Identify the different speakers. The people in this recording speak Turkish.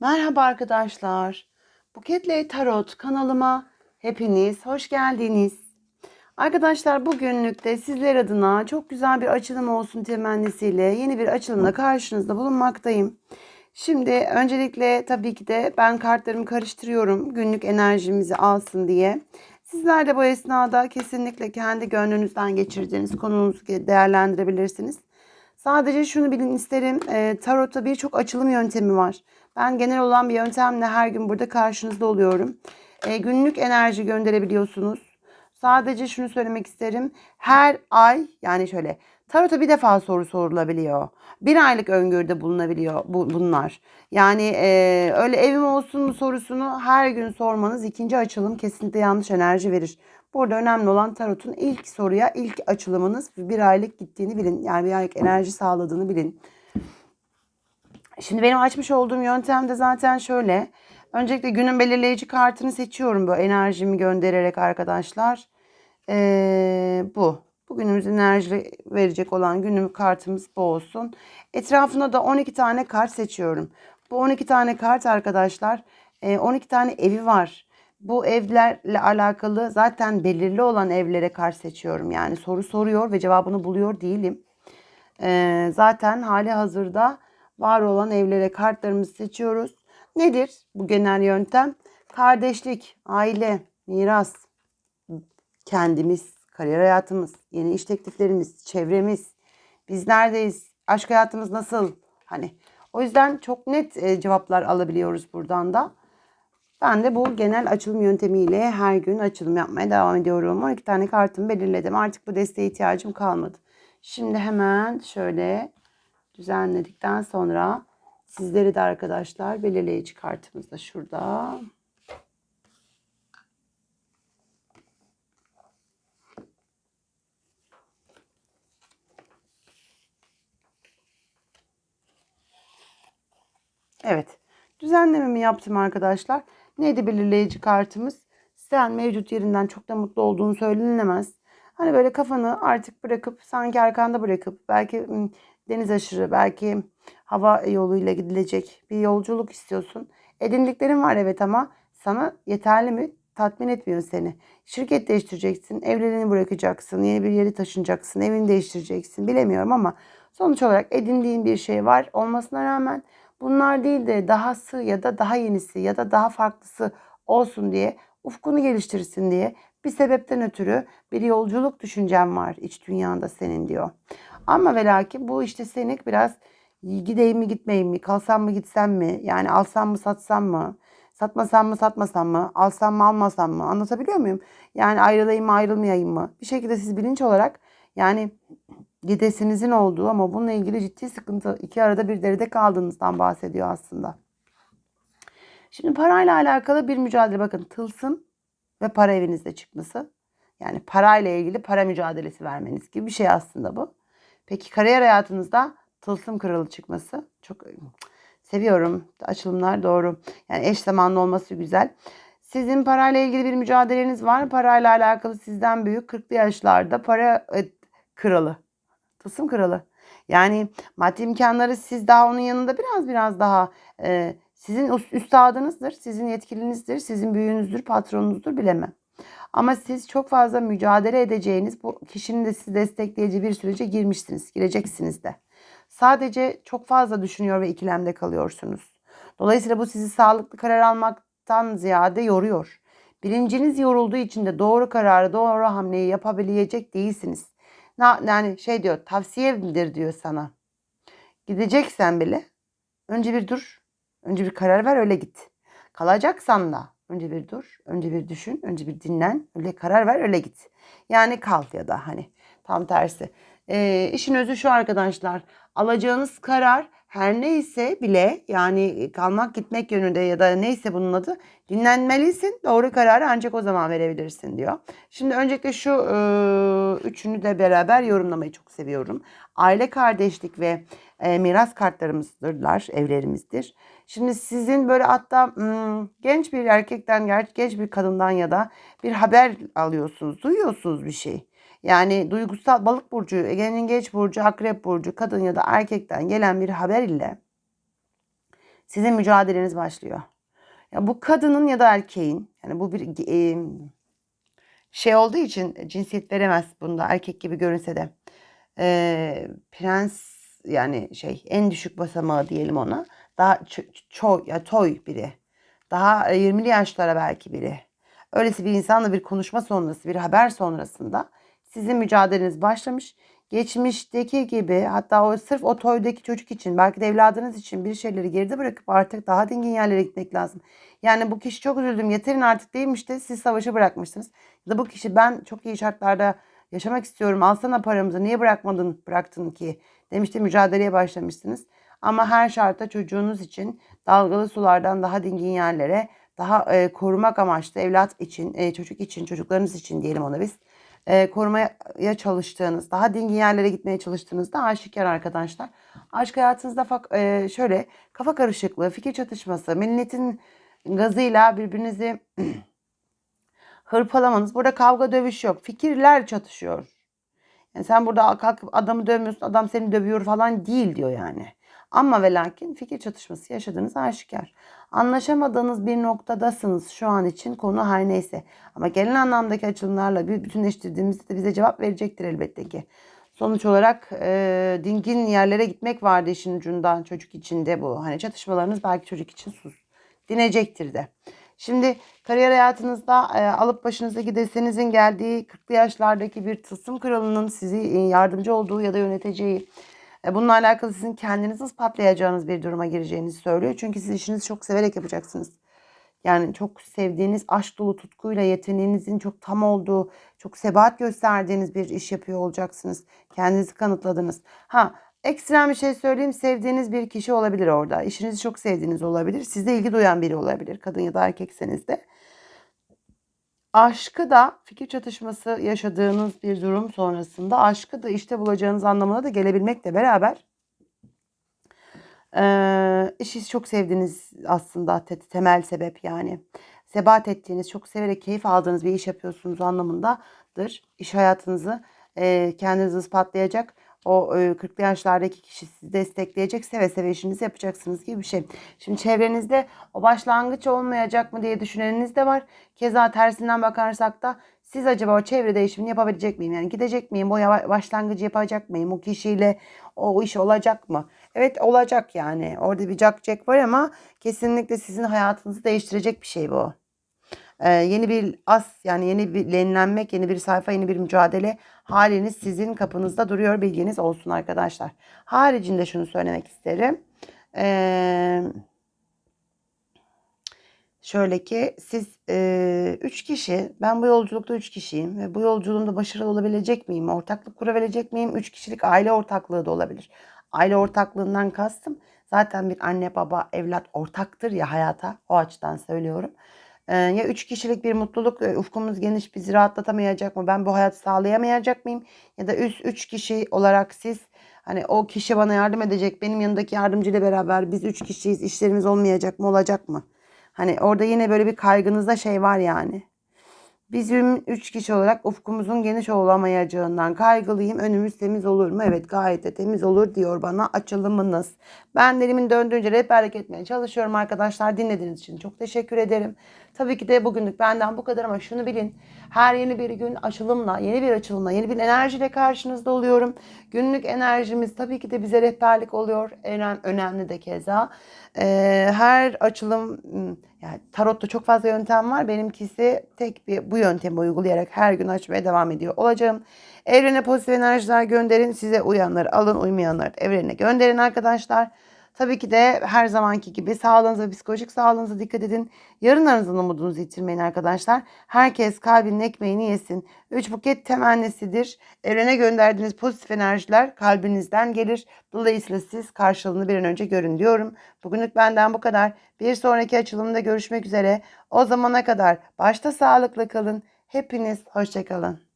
Speaker 1: Merhaba arkadaşlar. Buketle Tarot kanalıma hepiniz hoş geldiniz. Arkadaşlar bugünlük de sizler adına çok güzel bir açılım olsun temennisiyle yeni bir açılımla karşınızda bulunmaktayım. Şimdi öncelikle tabii ki de ben kartlarımı karıştırıyorum günlük enerjimizi alsın diye. Sizler de bu esnada kesinlikle kendi gönlünüzden geçirdiğiniz konunuzu değerlendirebilirsiniz. Sadece şunu bilin isterim. E, tarota birçok açılım yöntemi var. Ben genel olan bir yöntemle her gün burada karşınızda oluyorum. E, günlük enerji gönderebiliyorsunuz. Sadece şunu söylemek isterim. Her ay yani şöyle tarota bir defa soru sorulabiliyor. Bir aylık öngörüde bulunabiliyor bu, bunlar. Yani e, öyle evim olsun mu sorusunu her gün sormanız ikinci açılım kesinlikle yanlış enerji verir. Burada önemli olan tarotun ilk soruya ilk açılımınız bir aylık gittiğini bilin. Yani bir aylık enerji sağladığını bilin. Şimdi benim açmış olduğum yöntem de zaten şöyle. Öncelikle günün belirleyici kartını seçiyorum bu enerjimi göndererek arkadaşlar. Ee, bu. Bugünümüz enerji verecek olan günüm kartımız bu olsun. Etrafına da 12 tane kart seçiyorum. Bu 12 tane kart arkadaşlar 12 tane evi var. Bu evlerle alakalı zaten belirli olan evlere kart seçiyorum. Yani soru soruyor ve cevabını buluyor değilim. Ee, zaten hali hazırda var olan evlere kartlarımızı seçiyoruz. Nedir bu genel yöntem? Kardeşlik, aile, miras, kendimiz, kariyer hayatımız, yeni iş tekliflerimiz, çevremiz, biz neredeyiz, aşk hayatımız nasıl? Hani o yüzden çok net e, cevaplar alabiliyoruz buradan da. Ben de bu genel açılım yöntemiyle her gün açılım yapmaya devam ediyorum. 12 tane kartımı belirledim. Artık bu desteğe ihtiyacım kalmadı. Şimdi hemen şöyle düzenledikten sonra sizleri de arkadaşlar belirleyici kartımız da şurada. Evet. Düzenlememi yaptım arkadaşlar. Neydi belirleyici kartımız? Sen mevcut yerinden çok da mutlu olduğunu söylenemez. Hani böyle kafanı artık bırakıp sanki arkanda bırakıp belki deniz aşırı belki hava yoluyla gidilecek bir yolculuk istiyorsun. Edindiklerin var evet ama sana yeterli mi? Tatmin etmiyor seni. Şirket değiştireceksin, evliliğini bırakacaksın, yeni bir yeri taşınacaksın, evini değiştireceksin. Bilemiyorum ama sonuç olarak edindiğin bir şey var olmasına rağmen bunlar değil de dahası ya da daha yenisi ya da daha farklısı olsun diye ufkunu geliştirsin diye bir sebepten ötürü bir yolculuk düşüncem var iç dünyanda senin diyor. Ama ve lakin bu işte senin biraz gideyim mi gitmeyeyim mi, kalsam mı gitsem mi, yani alsam mı satsam mı, satmasam mı satmasam mı, alsam mı almasam mı anlatabiliyor muyum? Yani ayrılayım mı ayrılmayayım mı? Bir şekilde siz bilinç olarak yani gidesinizin olduğu ama bununla ilgili ciddi sıkıntı iki arada bir deride kaldığınızdan bahsediyor aslında. Şimdi parayla alakalı bir mücadele bakın tılsım ve para evinizde çıkması. Yani parayla ilgili para mücadelesi vermeniz gibi bir şey aslında bu. Peki kariyer hayatınızda tılsım kralı çıkması çok seviyorum. Açılımlar doğru. Yani eş zamanlı olması güzel. Sizin parayla ilgili bir mücadeleniz var. Parayla alakalı sizden büyük 40'lı yaşlarda para e, kralı. Tılsım kralı. Yani maddi imkanları siz daha onun yanında biraz biraz daha e, sizin üstadınızdır, sizin yetkilinizdir, sizin büyüğünüzdür, patronunuzdur bilemem. Ama siz çok fazla mücadele edeceğiniz bu kişinin de sizi destekleyici bir sürece girmişsiniz, gireceksiniz de. Sadece çok fazla düşünüyor ve ikilemde kalıyorsunuz. Dolayısıyla bu sizi sağlıklı karar almaktan ziyade yoruyor. Bilinciniz yorulduğu için de doğru kararı, doğru hamleyi yapabilecek değilsiniz. Yani şey diyor, tavsiyedir diyor sana. Gideceksen bile önce bir dur, önce bir karar ver öyle git. Kalacaksan da Önce bir dur, önce bir düşün, önce bir dinlen, öyle karar ver, öyle git. Yani kal ya da hani tam tersi. E, işin özü şu arkadaşlar. Alacağınız karar her neyse bile yani kalmak gitmek yönünde ya da neyse bunun adı dinlenmelisin. Doğru kararı ancak o zaman verebilirsin diyor. Şimdi öncelikle şu e, üçünü de beraber yorumlamayı çok seviyorum. Aile kardeşlik ve e, miras kartlarımızdırlar, evlerimizdir. Şimdi sizin böyle hatta hmm, genç bir erkekten, genç bir kadından ya da bir haber alıyorsunuz, duyuyorsunuz bir şey. Yani duygusal balık burcu, Ege'nin geç burcu, akrep burcu, kadın ya da erkekten gelen bir haber ile Sizin mücadeleniz başlıyor. Ya bu kadının ya da erkeğin yani bu bir e, şey olduğu için cinsiyet veremez bunda erkek gibi görünse de. E, prens yani şey en düşük basamağı diyelim ona. Daha ço- ço ya toy biri. Daha 20'li yaşlara belki biri. Öylesi bir insanla bir konuşma sonrası, bir haber sonrasında sizin mücadeleniz başlamış. Geçmişteki gibi hatta o sırf o toydaki çocuk için belki de evladınız için bir şeyleri geride bırakıp artık daha dingin yerlere gitmek lazım. Yani bu kişi çok üzüldüm yeterin artık değilmiş de siz savaşı bırakmışsınız. Ya da bu kişi ben çok iyi şartlarda yaşamak istiyorum alsana paramızı niye bırakmadın bıraktın ki demişti mücadeleye başlamışsınız. Ama her şartta çocuğunuz için dalgalı sulardan daha dingin yerlere daha e, korumak amaçlı evlat için, e, çocuk için, çocuklarınız için diyelim ona biz e, korumaya çalıştığınız, daha dingin yerlere gitmeye çalıştığınızda aşikar arkadaşlar. Aşk hayatınızda fak, e, şöyle kafa karışıklığı, fikir çatışması, milletin gazıyla birbirinizi hırpalamanız. Burada kavga dövüş yok. Fikirler çatışıyor. Yani sen burada kalkıp adamı dövmüyorsun, adam seni dövüyor falan değil diyor yani. Ama ve lakin fikir çatışması yaşadığınız aşikar. Anlaşamadığınız bir noktadasınız şu an için konu her neyse. Ama genel anlamdaki açılımlarla bir bütünleştirdiğimizde de bize cevap verecektir elbette ki. Sonuç olarak e, dingin yerlere gitmek vardı işin ucundan çocuk için de bu. Hani çatışmalarınız belki çocuk için sus. Dinecektir de. Şimdi kariyer hayatınızda e, alıp başınızdaki desenizin geldiği 40'lı yaşlardaki bir tılsım kralının sizi yardımcı olduğu ya da yöneteceği bununla alakalı sizin kendinizi ispatlayacağınız bir duruma gireceğinizi söylüyor. Çünkü siz işinizi çok severek yapacaksınız. Yani çok sevdiğiniz, aşk dolu tutkuyla yeteneğinizin çok tam olduğu, çok sebat gösterdiğiniz bir iş yapıyor olacaksınız. Kendinizi kanıtladınız. Ha, ekstrem bir şey söyleyeyim. Sevdiğiniz bir kişi olabilir orada. İşinizi çok sevdiğiniz olabilir. Sizde ilgi duyan biri olabilir. Kadın ya da erkekseniz de. Aşkı da fikir çatışması yaşadığınız bir durum sonrasında aşkı da işte bulacağınız anlamına da gelebilmekle beraber ee, işi çok sevdiğiniz aslında te- temel sebep yani. Sebat ettiğiniz, çok severek keyif aldığınız bir iş yapıyorsunuz anlamındadır. İş hayatınızı e, kendiniz ispatlayacak. O e, 40'lı yaşlardaki kişi sizi destekleyecek. Seve seve işinizi yapacaksınız gibi bir şey. Şimdi çevrenizde o başlangıç olmayacak mı diye düşüneniniz de var. Keza tersinden bakarsak da siz acaba o çevre değişimini yapabilecek miyim? Yani gidecek miyim? O başlangıcı yapacak mıyım? O kişiyle o iş olacak mı? Evet olacak yani. Orada bir Jack var ama kesinlikle sizin hayatınızı değiştirecek bir şey bu. Ee, yeni bir as yani yeni bir yenilenmek, yeni bir sayfa, yeni bir mücadele haliniz sizin kapınızda duruyor. Bilginiz olsun arkadaşlar. Haricinde şunu söylemek isterim. Ee, şöyle ki siz e, üç kişi, ben bu yolculukta üç kişiyim ve bu yolculuğumda başarılı olabilecek miyim? Ortaklık kurabilecek miyim? Üç kişilik aile ortaklığı da olabilir. Aile ortaklığından kastım zaten bir anne baba evlat ortaktır ya hayata o açıdan söylüyorum. Ee, ya üç kişilik bir mutluluk e, ufkumuz geniş bizi rahatlatamayacak mı? Ben bu hayatı sağlayamayacak mıyım? Ya da üst üç kişi olarak siz hani o kişi bana yardım edecek benim yanındaki yardımcıyla beraber biz üç kişiyiz işlerimiz olmayacak mı olacak mı? Hani orada yine böyle bir kaygınızda şey var yani. Bizim üç kişi olarak ufkumuzun geniş olamayacağından kaygılıyım. Önümüz temiz olur mu? Evet gayet de temiz olur diyor bana açılımınız. Ben dilimin döndüğünce rehberlik etmeye çalışıyorum arkadaşlar. Dinlediğiniz için çok teşekkür ederim. Tabii ki de bugünlük benden bu kadar ama şunu bilin. Her yeni bir gün açılımla, yeni bir açılımla, yeni bir enerjiyle karşınızda oluyorum. Günlük enerjimiz tabii ki de bize rehberlik oluyor. Önem, önemli de keza. Ee, her açılım yani tarotta çok fazla yöntem var. Benimkisi tek bir bu yöntemi uygulayarak her gün açmaya devam ediyor olacağım. Evrene pozitif enerjiler gönderin. Size uyanları alın, uymayanları evrene gönderin arkadaşlar. Tabii ki de her zamanki gibi sağlığınıza, psikolojik sağlığınıza dikkat edin. Yarınlarınızın umudunuzu yitirmeyin arkadaşlar. Herkes kalbinin ekmeğini yesin. Üç buket temennisidir. Evrene gönderdiğiniz pozitif enerjiler kalbinizden gelir. Dolayısıyla siz karşılığını bir an önce görün diyorum. Bugünlük benden bu kadar. Bir sonraki açılımda görüşmek üzere. O zamana kadar başta sağlıklı kalın. Hepiniz hoşçakalın.